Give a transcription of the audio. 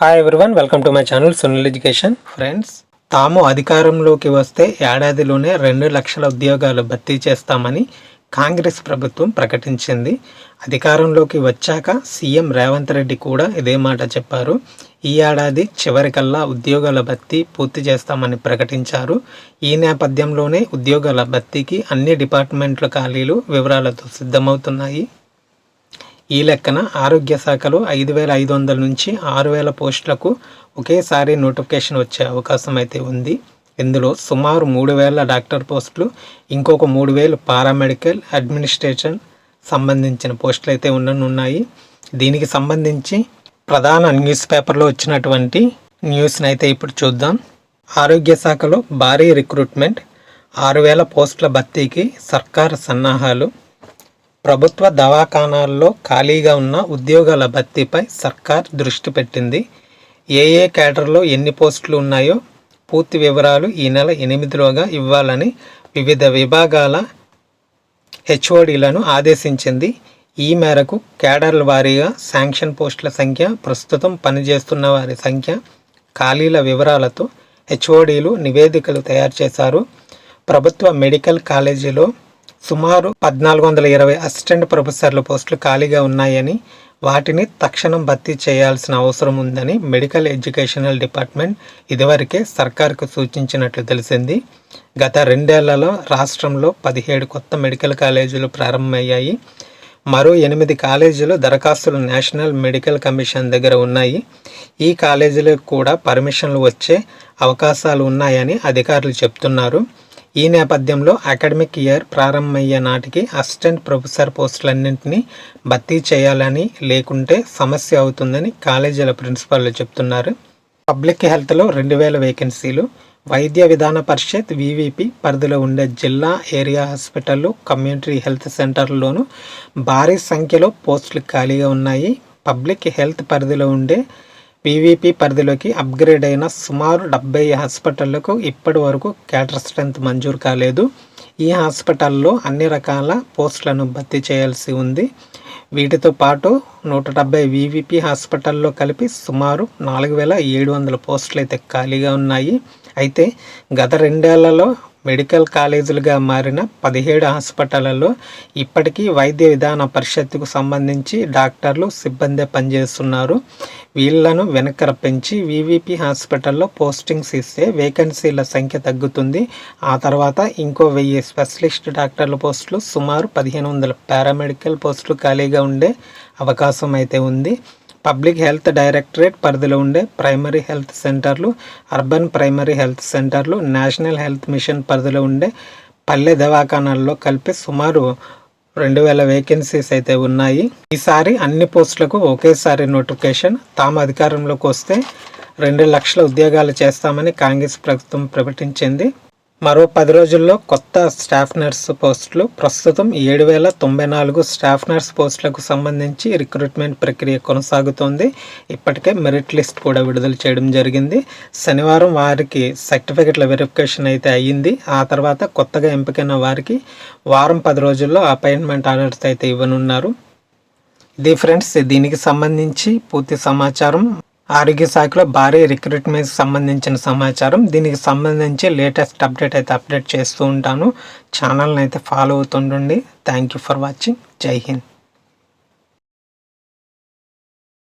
Hi everyone welcome to my channel Sunil education friends తాము అధికారంలోకి వస్తే ఏడాదిలోనే రెండు లక్షల ఉద్యోగాలు భర్తీ చేస్తామని కాంగ్రెస్ ప్రభుత్వం ప్రకటించింది. అధికారంలోకి వచ్చాక సీఎం రేవంత్ రెడ్డి కూడా ఇదే మాట చెప్పారు. ఈ ఏడాది చివరికల్లా ఉద్యోగాల భర్తీ పూర్తి చేస్తామని ప్రకటించారు. ఈ నేపథ్యంలోనే ఉద్యోగాల భర్తీకి అన్ని డిపార్ట్మెంట్ల ఖాళీలు వివరాలతో సిద్ధమవుతున్నాయి. ఈ లెక్కన ఆరోగ్య శాఖలో ఐదు వేల ఐదు వందల నుంచి ఆరు వేల పోస్టులకు ఒకేసారి నోటిఫికేషన్ వచ్చే అవకాశం అయితే ఉంది. ఇందులో సుమారు మూడు వేల డాక్టర్ పోస్టులు ఇంకొక మూడు వేలు పారామెడికల్ అడ్మినిస్ట్రేషన్ సంబంధించిన పోస్టులు అయితే ఉండనున్నాయి. దీనికి సంబంధించి ప్రధాన న్యూస్ పేపర్లో వచ్చినటువంటి న్యూస్ని అయితే ఇప్పుడు చూద్దాం. ఆరోగ్య శాఖలో భారీ రిక్రూట్మెంట్ ఆరు వేల పోస్టుల భర్తీకి సర్కారు సన్నాహాలు ప్రభుత్వ దవాఖానాల్లో ఖాళీగా ఉన్న ఉద్యోగాల భర్తీపై సర్కార్ దృష్టి పెట్టింది. ఏ ఏ కేటర్లో ఎన్ని పోస్టులు ఉన్నాయో పూర్తి వివరాలు ఈ నెల ఎనిమిదిలోగా ఇవ్వాలని వివిధ విభాగాల హెచ్ఓడీలను ఆదేశించింది. ఈ మేరకు కేడర్ల వారీగా శాంక్షన్ పోస్టుల సంఖ్య ప్రస్తుతం పనిచేస్తున్న వారి సంఖ్య ఖాళీల వివరాలతో హెచ్ఓడీలు నివేదికలు తయారు చేశారు. ప్రభుత్వ మెడికల్ కాలేజీలో సుమారు పద్నాలుగు వందల ఇరవై అసిస్టెంట్ ప్రొఫెసర్ల పోస్టులు ఖాళీగా ఉన్నాయని వాటిని తక్షణం భర్తీ చేయాల్సిన అవసరం ఉందని మెడికల్ ఎడ్యుకేషనల్ డిపార్ట్మెంట్ ఇదివరకే సర్కార్కు సూచించినట్లు తెలిసింది. గత రెండేళ్ళలో రాష్ట్రంలో పదిహేడు కొత్త మెడికల్ కాలేజీలు ప్రారంభమయ్యాయి. మరో ఎనిమిది కాలేజీలు దరఖాస్తులు నేషనల్ మెడికల్ కమిషన్ దగ్గర ఉన్నాయి. ఈ కాలేజీలకు కూడా పర్మిషన్లు వచ్చే అవకాశాలు ఉన్నాయని అధికారులు చెప్తున్నారు. ఈ నేపథ్యంలో అకాడమిక్ ఇయర్ ప్రారంభమయ్యే నాటికి అసిస్టెంట్ ప్రొఫెసర్ పోస్టులన్నింటినీ భర్తీ చేయాలని లేకుంటే సమస్య అవుతుందని కాలేజీల ప్రిన్సిపాల్లు చెప్తున్నారు. పబ్లిక్ హెల్త్లో రెండు వేల వేకెన్సీలు వైద్య విధాన పరిషత్ వివిపి పరిధిలో ఉండే జిల్లా ఏరియా హాస్పిటళ్ళు కమ్యూనిటీ హెల్త్ సెంటర్లోనూ భారీ సంఖ్యలో పోస్టులు ఖాళీగా ఉన్నాయి. పబ్లిక్ హెల్త్ పరిధిలో ఉండే పీవీపీ పరిధిలోకి అప్గ్రేడ్ అయిన సుమారు డెబ్బై హాస్పిటళ్ళకు ఇప్పటి వరకు క్యాటర్ స్ట్రెంత్ మంజూరు కాలేదు. ఈ హాస్పిటల్లో అన్ని రకాల పోస్టులను భర్తీ చేయాల్సి ఉంది. వీటితో పాటు నూట డెబ్బై వీవీపీ హాస్పిటల్లో కలిపి సుమారు నాలుగు వేల ఏడు వందల పోస్టులు అయితే ఖాళీగా ఉన్నాయి. అయితే గత రెండేళ్ళలో మెడికల్ కాలేజీలుగా మారిన పదిహేడు హాస్పిటళ్ళలో ఇప్పటికీ వైద్య విధాన పరిషత్తుకు సంబంధించి డాక్టర్లు సిబ్బంది పనిచేస్తున్నారు. వీళ్ళను వెనక రప్పించి వివిపి హాస్పిటల్లో పోస్టింగ్స్ ఇస్తే వేకెన్సీల సంఖ్య తగ్గుతుంది. ఆ తర్వాత ఇంకో వెయ్యి స్పెషలిస్ట్ డాక్టర్ల పోస్టులు సుమారు పదిహేను వందల పారామెడికల్ పోస్టులు ఖాళీగా ఉండే అవకాశం అయితే ఉంది. పబ్లిక్ హెల్త్ డైరెక్టరేట్ పరిధిలో ఉండే ప్రైమరీ హెల్త్ సెంటర్లు అర్బన్ ప్రైమరీ హెల్త్ సెంటర్లు నేషనల్ హెల్త్ మిషన్ పరిధిలో ఉండే పల్లె దవాఖానాల్లో కలిపి సుమారు రెండు వేల వేకెన్సీస్ అయితే ఉన్నాయి. ఈసారి అన్ని పోస్టులకు ఒకేసారి నోటిఫికేషన్. తాము అధికారంలోకి వస్తే రెండు లక్షల ఉద్యోగాలు చేస్తామని కాంగ్రెస్ ప్రభుత్వం ప్రకటించింది. మరో పది రోజుల్లో కొత్త స్టాఫ్ నర్స్ పోస్టులు ప్రస్తుతం ఏడు వేల తొంభై నాలుగు స్టాఫ్ నర్స్ పోస్టులకు సంబంధించి రిక్రూట్మెంట్ ప్రక్రియ కొనసాగుతోంది. ఇప్పటికే మెరిట్ లిస్ట్ కూడా విడుదల చేయడం జరిగింది. శనివారం వారికి సర్టిఫికెట్ల వెరిఫికేషన్ అయితే అయ్యింది. ఆ తర్వాత కొత్తగా ఎంపికైన వారికి వారం పది రోజుల్లో అపాయింట్మెంట్ ఆర్డర్స్ అయితే ఇవ్వనున్నారు. ఇది ఫ్రెండ్స్ దీనికి సంబంధించి పూర్తి సమాచారం ఆరోగ్య శాఖలో భారీ రిక్రూట్మెంట్ సంబంధించిన సమాచారం. దీనికి సంబంధించి లేటెస్ట్ అప్డేట్ అయితే అప్డేట్ చేస్తూ ఉంటాను. ఛానల్ని అయితే follow అవుతుండండి. Thank you for watching. జై హింద్.